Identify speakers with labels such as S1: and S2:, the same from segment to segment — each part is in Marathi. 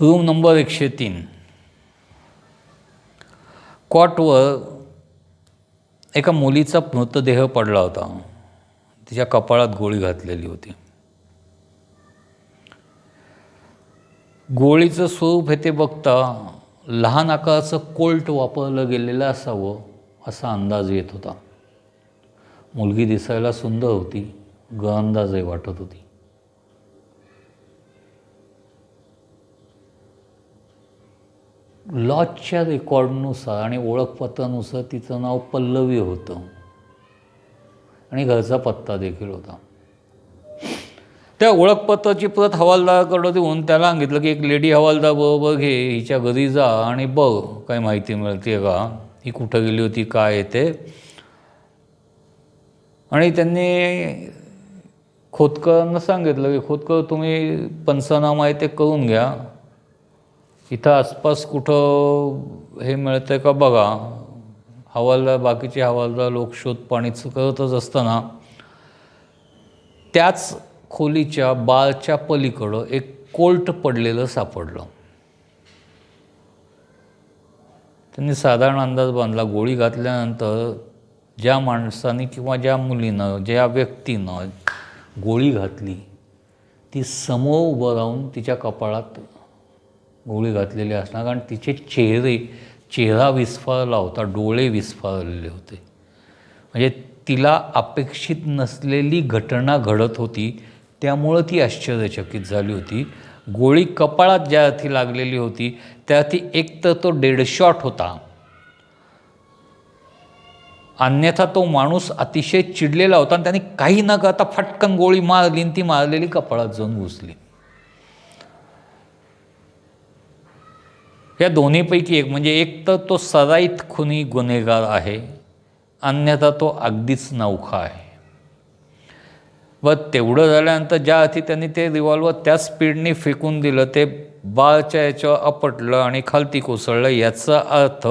S1: रूम नंबर एकशे तीन. कॉटवर एका मुलीचा मृतदेह पडला होता. तिच्या कपाळात गोळी घातलेली होती. गोळीचं स्वरूप हे ते बघता लहान आकाराचं कोल्ट वापरलं गेलेलं असावं असा अंदाज येत होता. मुलगी दिसायला सुंदर होती गंदाजही वाटत होती. लॉजच्या रेकॉर्डनुसार आणि ओळखपत्रानुसार तिचं नाव पल्लवी होतं. आणि घरचा पत्ता देखील होता. त्या ओळखपत्राची प्रत हवालदाराकडं देऊन त्याला सांगितलं की एक लेडी हवालदार बरोबर घे हिच्या घरी जा आणि बघ काय माहिती मिळते का? ही कुठं गेली होती काय येते आणि त्यांनी खोतकरांना सांगितलं की खोतकर तुम्ही पंचनामा आहे ते करून घ्या. इथं आसपास कुठं हे मिळतं आहे का बघा. हवालदार बाकीचे हवालदार लोक शोध पाणीच करतच असताना त्याच खोलीच्या बारच्या पलीकडं एक कोल्ट पडलेलं सापडलं. त्यांनी साधारण अंदाज बांधला गोळी घातल्यानंतर ज्या माणसाने किंवा ज्या मुलीनं ज्या व्यक्तीनं गोळी घातली ती समोर उभं राहून तिच्या कपाळात गोळी घातलेली असणार कारण तिचे चेहरे चेहरा विस्फारला होता डोळे विस्फारलेले होते. म्हणजे तिला अपेक्षित नसलेली घटना घडत होती त्यामुळं ती आश्चर्यचकित झाली होती. गोळी कपाळात ज्या अर्थी लागलेली होती त्या अर्थी एक तर तो डेडशॉट होता. अन्यथा तो माणूस अतिशय चिडलेला होता आणि त्याने काही न करता फटकन गोळी मारली आणि ती मारलेली कपाळात जाऊन घुसली. या दोन्हीपैकी एक म्हणजे एक तर तो सराईत खुनी गुन्हेगार आहे अन्यथा तो अगदीच नौखा आहे. व तेवढं झाल्यानंतर ज्या अर्थी त्यांनी ते रिव्हॉल्वर त्या स्पीडने फेकून दिलं ते बाळच्या याच्यावर अपटलं आणि खालती कोसळलं याचा अर्थ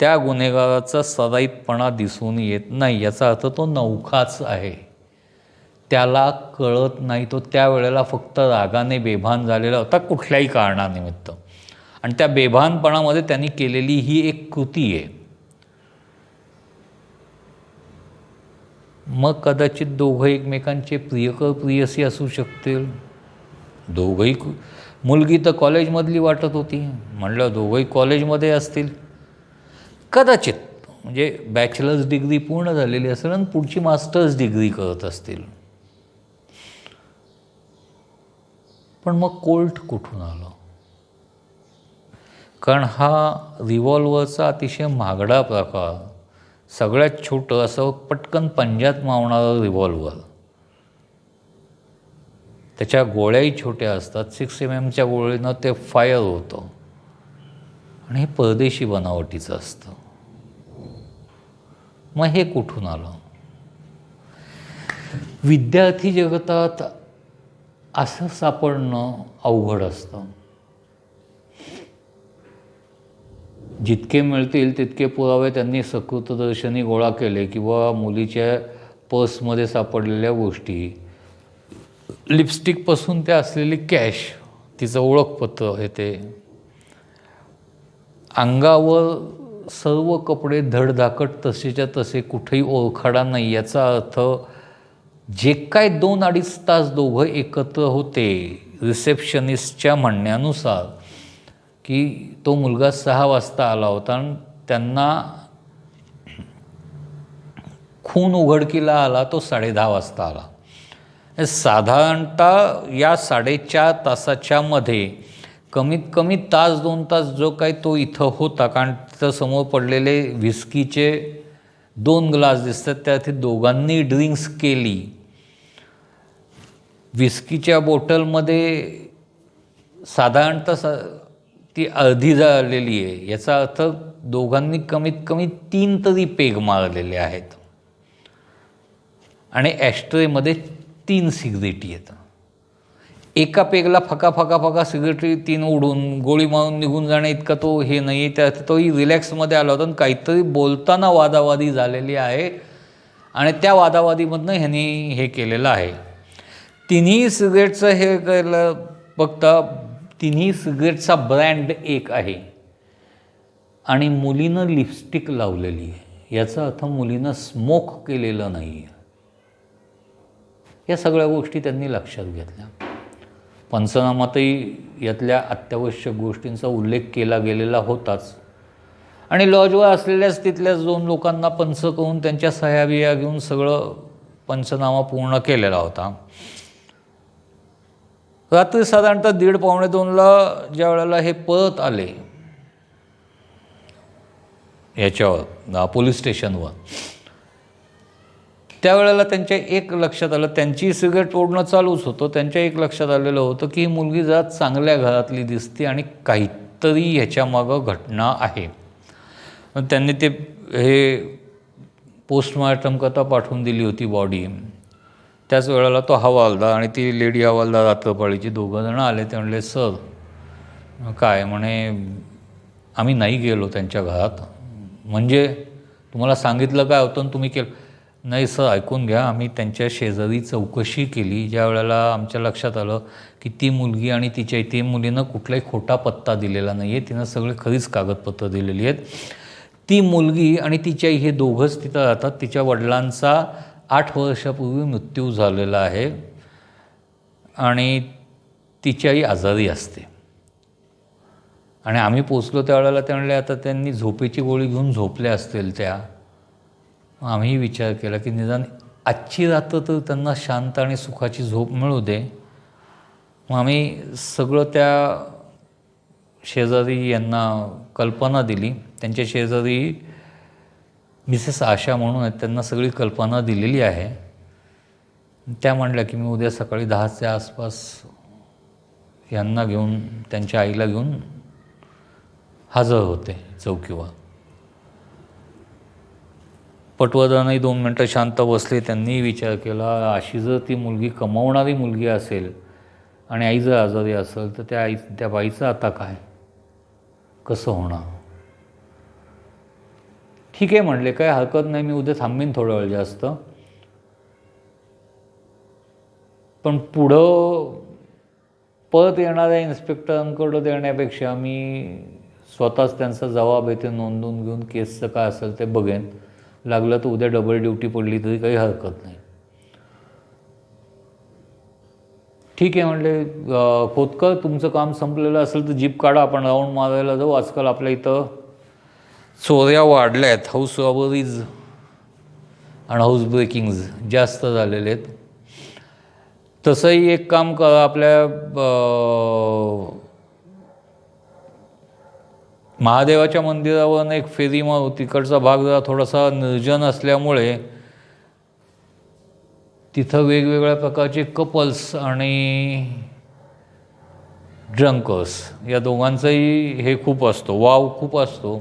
S1: त्या गुन्हेगाराचा सराईतपणा दिसून येत नाही याचा अर्थ तो नौखाच आहे. त्याला कळत नाही तो त्यावेळेला फक्त रागाने बेभान झालेला होता कुठल्याही कारणानिमित्त. आणि त्या बेभानपणामध्ये त्यांनी केलेली ही एक कृती आहे. मग कदाचित दोघं एकमेकांचे प्रियकर प्रियसी असू शकतील. दोघंही मुलगी तर कॉलेजमधली वाटत होती. म्हणलं दोघंही कॉलेजमध्ये असतील. कदाचित म्हणजे बॅचलर्स डिग्री पूर्ण झालेली असेल आणि पुढची मास्टर्स डिग्री करत असतील. पण मग कोल्ट कुठून आलं? कारण हा रिव्हॉल्वरचा अतिशय महागडा प्रकार. सगळ्यात छोटं असं पटकन पंजात मावणारं रिव्हॉल्वर त्याच्या गोळ्याही छोट्या असतात. सिक्स एम एमच्या गोळीनं ते फायर होतं. आणि हे परदेशी बनावटीचं असतं. मग हे कुठून आलं? विद्यार्थी जगतात असं सापडणं अवघड असतं. जितके मिळतील तितके पुरावे त्यांनी सकृतदर्शनी गोळा केले किंवा मुलीच्या पर्समध्ये सापडलेल्या गोष्टी. लिपस्टिकपासून ते असलेली कॅश तिचं ओळखपत्र हे ते. अंगावर सर्व कपडे धडधाकट तसेच्या तसे कुठेही ओळखाडा नाही याचा अर्थ जे काय दोन अडीच तास दोघं एकत्र होते रिसेप्शनिस्टच्या म्हणण्यानुसार. की तो मुलगा सहा वाजता आला होता आणि त्यांना खून उघडकीला आला तो साडेदहा वाजता आला. साधारणतः या साडेचार तासाच्यामध्ये कमीत कमी तास दोन तास जो काही तो इथं होता कारण तिथं समोर पडलेले व्हिस्कीचे दोन ग्लास दिसतात त्यात दोघांनी ड्रिंक्स केली. विस्कीच्या बॉटलमध्ये साधारणतः स ती अर्धी जळालेली आहे. याचा अर्थ दोघांनी कमीत कमी तीन तरी पेग मारलेले आहेत. आणि ॲस्ट्रेमध्ये तीन सिगरेटी आहेत एका पेगला फका फका फका सिगरेटी तीन उडून गोळी मारून निघून जाणे इतका तो हे नाही आहे त्या तोही रिलॅक्समध्ये आला होता आणि काहीतरी बोलताना वादावादी झालेली आहे. आणि त्या वादावादीमधनं ह्यांनी हे केलेलं आहे. तिन्ही सिगरेटचं हे केलं बघता तिन्ही सिगरेटचा ब्रँड एक आहे. आणि मुलीनं लिपस्टिक लावलेली आहे. याचा अर्थ मुलीनं स्मोक केलेलं नाही आहे या सगळ्या गोष्टी त्यांनी लक्षात घेतल्या. पंचनामातही यातल्या अत्यावश्यक गोष्टींचा उल्लेख केला गेलेला होताच. आणि लॉजवर असलेल्याच तिथल्याच दोन लोकांना पंच करून त्यांच्या सह्या घेऊन सगळं पंचनामा पूर्ण केलेला होता. रात्री साधारणतः दीड पावणे दोनला ज्या वेळेला हे परत आले याच्यावर पोलीस स्टेशनवर त्यावेळेला त्यांच्या एक लक्षात आलं त्यांची सिगरेट ओढणं चालूच होतं. त्यांच्या एक लक्षात आलेलं होतं की ही मुलगी जात चांगल्या घरातली दिसते आणि काहीतरी ह्याच्यामागं घटना आहे. त्यांनी ते हे पोस्टमॉर्टम करता पाठवून दिली होती बॉडी त्याच वेळेला तो हवालदार आणि ती लेडी हवालदार आतपाळीची दोघं जणं आले ते म्हणले सर काय म्हणे आम्ही नाही गेलो त्यांच्या घरात. म्हणजे तुम्हाला सांगितलं काय होतं आणि तुम्ही केलं नाही सर ऐकून घ्या आम्ही त्यांच्या शेजारी चौकशी केली. ज्या वेळेला आमच्या लक्षात आलं की ती मुलगी आणि तिच्या ती मुलीनं कुठलाही खोटा पत्ता दिलेला नाही आहे तिनं सगळे खरीच कागदपत्र दिलेली आहेत. ती मुलगी आणि तिच्या हे दोघंच तिथं राहतात. तिच्या वडिलांचा आठ वर्षापूर्वी मृत्यू झालेला आहे आणि तिच्याही आजारी असते. आणि आम्ही पोचलो त्यावेळेला त्या म्हणले आता त्यांनी झोपेची गोळी घेऊन झोपल्या असतील त्या. आम्ही विचार केला की निदान आजची रात्र तर त्यांना शांत आणि सुखाची झोप मिळू दे. मग आम्ही सगळं त्या शेजारी यांना कल्पना दिली. त्यांच्या शेजारी मिसेस आशा म्हणून आहेत त्यांना सगळी कल्पना दिलेली आहे. त्या म्हणल्या की मी उद्या सकाळी दहाच्या आसपास यांना घेऊन त्यांच्या आईला घेऊन हजर होते चौकीवर. पटवर्धनही दोन मिनटं शांत बसले त्यांनीही विचार केला अशी जर ती मुलगी कमावणारी मुलगी असेल आणि आई जर आजारी असेल तर त्या आई त्या बाईचं आता काय? कसं होणार? ठीक आहे म्हणले काय हरकत नाही मी उद्या थांबीन थोडा वेळ जास्त. पण पुढं परत येणाऱ्या इन्स्पेक्टरांकडं देण्यापेक्षा मी स्वतःच त्यांचा जबाब येथे नोंदवून घेऊन केसचं काय असेल ते बघेन. लागलं तर उद्या डबल ड्युटी पडली तरी काही हरकत नाही. ठीक आहे म्हणले खोदकर तुमचं काम संपलेलं असेल तर जीप काढा आपण राऊंड मारायला जाऊ. आजकाल आपल्या इथं चोऱ्या वाढल्या आहेत हाऊस रॉबरीज आणि हाऊस ब्रेकिंग्ज जास्त झालेले आहेत. तसंही एक काम करा आपल्या महादेवाच्या मंदिरावर एक फेरी मग तिकडचा भाग जरा थोडासा निर्जन असल्यामुळे तिथं वेगवेगळ्या प्रकारचे कपल्स आणि ड्रंकर्स या दोघांचाही हे खूप असतो वाव खूप असतो.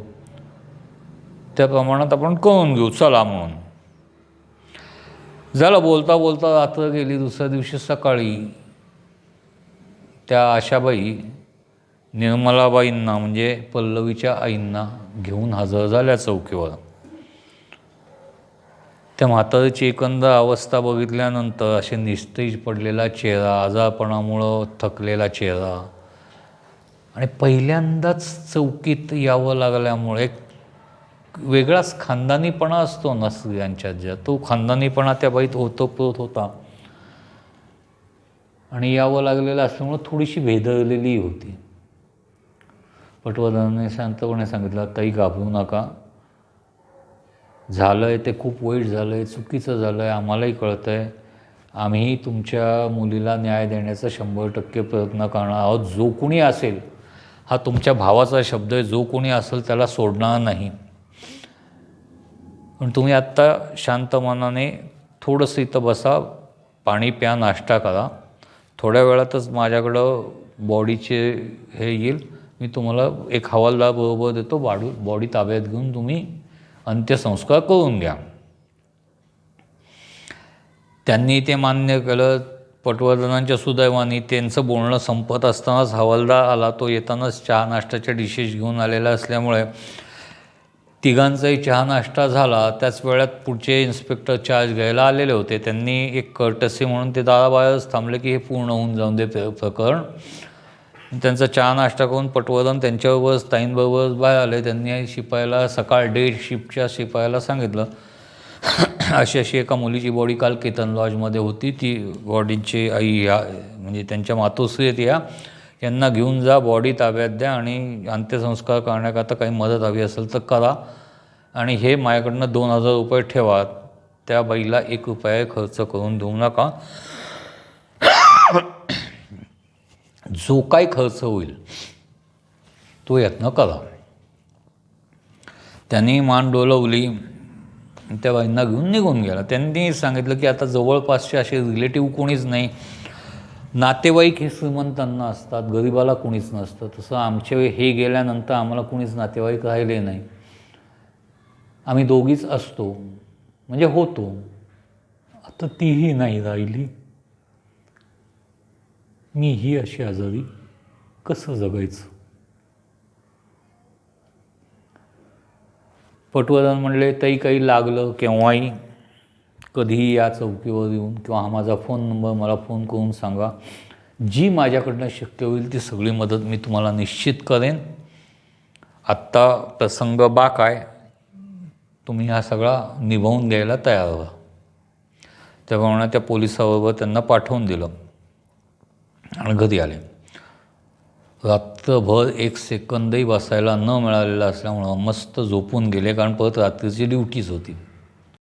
S1: त्या प्रमाणात आपण करून घेऊ चला म्हणून. झालं बोलता बोलता रात्र गेली दुसऱ्या दिवशी सकाळी त्या आशाबाई निर्मलाबाईंना म्हणजे पल्लवीच्या आईंना घेऊन हजर झाल्या चौकीवर. त्या म्हातारीची एकंदर अवस्था बघितल्यानंतर असे निस्तेज पडलेला चेहरा आजारपणामुळं थकलेला चेहरा आणि पहिल्यांदाच चौकीत यावं लागल्यामुळे एक वेगळाच खानदानीपणा असतो ना स्त्रियांच्या ज्या. तो खानदानीपणा त्या बाईत ओतप्रोत होता. आणि यावं लागलेलं असल्यामुळं थोडीशी भेदळलेली होती. पटवर्धनाने शांतपणे सांगितलं ताई घाबरू नका. झालं आहे ते खूप वाईट झालं आहे चुकीचं झालं आहे आम्हालाही कळतं आहे आम्ही तुमच्या मुलीला न्याय देण्याचा शंभर टक्के प्रयत्न करणार आहोत. जो कोणी असेल हा तुमच्या भावाचा शब्द आहे. जो कोणी असेल त्याला सोडणार नाही. पण तुम्ही आत्ता शांत मनाने थोडंसं इथं बसा पाणी प्या नाश्ता करा. थोड्या वेळातच माझ्याकडं बॉडीचे हे येईल. मी तुम्हाला एक हवालदार बरोबर देतो. बाडू बॉडी ताब्यात घेऊन तुम्ही अंत्यसंस्कार करून घ्या. त्यांनी ते मान्य केलं. पटवर्धनांच्या सुदैवाने त्यांचं बोलणं संपत असतानाच हवालदार आला. तो येतानाच चहा नाश्त्याच्या डिशेस घेऊन आलेला असल्यामुळे तिघांचाही चहा नाश्ता झाला. त्याच वेळात पुढचे इन्स्पेक्टर चार्ज घ्यायला आलेले होते. त्यांनी एक कर्टसी म्हणून ते दाराबाहेरच थांबले की हे पूर्ण होऊन जाऊन दे प्रकरण. त्यांचा चहा नाश्ता करून पटवर्धन त्यांच्याबरोबर ताईंबरोबर बाहेर आले. त्यांनी शिपायाला सकाळ डे शिफ्टच्या शिपायाला सांगितलं. अशी अशी एका मुलीची बॉडी काल केतन लॉजमध्ये होती. ती बॉडीची आई ह्या म्हणजे त्यांच्या मातोश्री आहेत या. यांना घेऊन जा बॉडी ताब्यात द्या आणि अंत्यसंस्कार करण्याकरता काही मदत हवी असेल तर करा. आणि हे माझ्याकडनं दोन हजार रुपये ठेवा. त्या बाईला एक रुपया खर्च करून देऊ नका. जो काय खर्च होईल तो यत्न करा. त्यांनी मान डोलवली. त्या बाईंना घेऊन निघून गेला. त्यांनी सांगितलं की आता जवळपासचे असे रिलेटिव्ह कोणीच नाही. नातेवाईक हे श्रीमंतांना असतात गरिबाला कोणीच नसतं. तसं आमचे हे गेल्यानंतर आम्हाला कोणीच नातेवाईक राहिले नाही. आम्ही दोघीच असतो. म्हणजे होतो. आता तीही नाही राहिली. मी ही अशी आजारी कसं जगायचं? पटवर्धन म्हणले तरी काही लागलं केव्हाही कधीही या चौकीवर येऊन किंवा हा माझा फोन नंबर मला फोन करून सांगा. जी माझ्याकडनं शक्य होईल ती सगळी मदत मी तुम्हाला निश्चित करेन. आत्ता प्रसंग बाक आहे तुम्ही हा सगळा निभावून द्यायला तयार व्हा. त्याप्रमाणे त्या पोलिसाबरोबर त्यांना पाठवून दिलं. आणि घरी आले. रात्रभर एक सेकंदही बसायला न मिळालेलं असल्यामुळं मस्त झोपून गेले कारण परत रात्रीची ड्युटीच होती.